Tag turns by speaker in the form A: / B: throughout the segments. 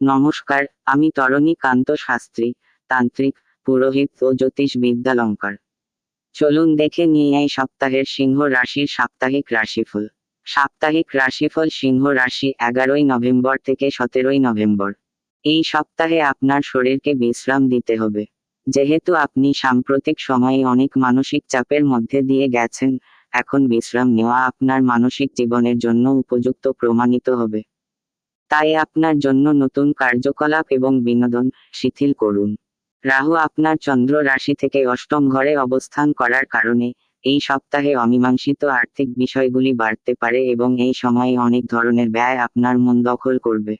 A: নমস্কার, আমি তরণী কান্ত শাস্ত্রী, তান্ত্রিক, পুরোহিত ও জ্যোতিষ বিদ্যালঙ্কার চলুন দেখে নিয়ে এই সপ্তাহের সিংহ রাশির সাপ্তাহিক রাশিফল। সাপ্তাহিক রাশিফল সিংহ রাশি এগারোই নভেম্বর থেকে সতেরোই নভেম্বর। এই সপ্তাহে আপনার শরীরকে বিশ্রাম দিতে হবে। যেহেতু আপনি সাম্প্রতিক সময়ে অনেক মানসিক চাপের মধ্যে দিয়ে গেছেন, এখন বিশ্রাম নেওয়া আপনার মানসিক জীবনের জন্য উপযুক্ত প্রমাণিত হবে। তাই আপনার জন্য নতুন কার্যকলাপ এবং বিনোদন শিথিল করুন। রাহু আপনার চন্দ্র রাশি থেকে অষ্টম ঘরে অবস্থান করার কারণে এই সপ্তাহে অমীমাংসিত আর্থিক বিষয়গুলি বাড়তে পারে এবং এই সময়ে অনেক ধরনের ব্যয় আপনার মন দখল করবে।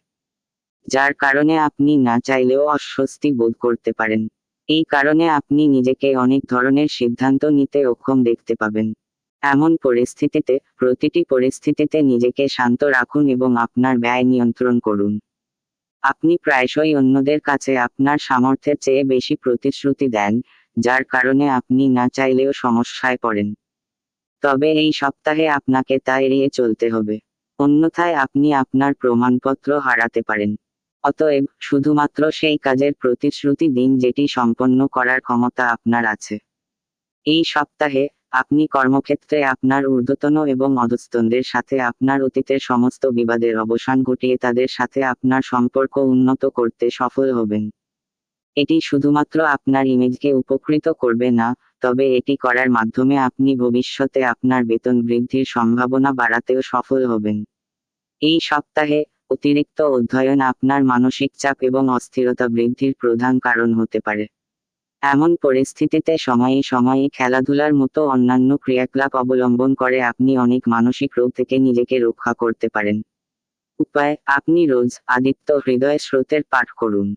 A: যার কারণে আপনি না চাইলেও অস্বস্তি বোধ করতে পারেন। এই কারণে আপনি নিজেকে অনেক ধরনের সিদ্ধান্ত নিতে অক্ষম দেখতে পাবেন। এমন পরিস্থিতিতে, প্রতিটি পরিস্থিতিতে নিজেকে শান্ত রাখুন এবং আপনার ব্যয় নিয়ন্ত্রণ করুন। আপনি প্রায়শই অন্যদের কাছে আপনার সামর্থ্যের চেয়ে বেশি প্রতিশ্রুতি দেন, যার কারণে আপনি না চাইলেও সমস্যায় পড়েন। তবে এই সপ্তাহে আপনাকে তা এড়িয়ে চলতে হবে। অন্যথায় আপনি আপনার প্রমাণপত্র হারাতে পারেন। অতএব, শুধুমাত্র সেই কাজের প্রতিশ্রুতি দিন যেটি সম্পন্ন করার ক্ষমতা আপনার আছে। এই সপ্তাহে আপনি কর্মক্ষেত্রে আপনার ঊর্ধ্বতন এবং অধস্তনদের সাথে আপনার অতীতের সমস্ত বিবাদের অবসান ঘটিয়ে তাদের সাথে আপনার সম্পর্ক উন্নত করতে সফল হবেন। এটি শুধুমাত্র আপনার ইমেজকে উপকৃত করবে না, তবে এটি করার মাধ্যমে আপনি ভবিষ্যতে আপনার বেতন বৃদ্ধির সম্ভাবনা বাড়াতেও সফল হবেন। এই সপ্তাহে অতিরিক্ত অধ্যয়ন আপনার মানসিক চাপ এবং অস্থিরতা বৃদ্ধির প্রধান কারণ হতে পারে। এমন পরিস্থিতিতে সময়ে সময়ে খেলাধুলার মতো অন্যান্য ক্রিয়াকলাপ অবলম্বন করে আপনি অনেক মানসিক রোগ থেকে নিজেকে রক্ষা করতে পারেন। উপায়, আপনি রোজ আদিত্য হৃদয় স্রোতের পাঠ করুন।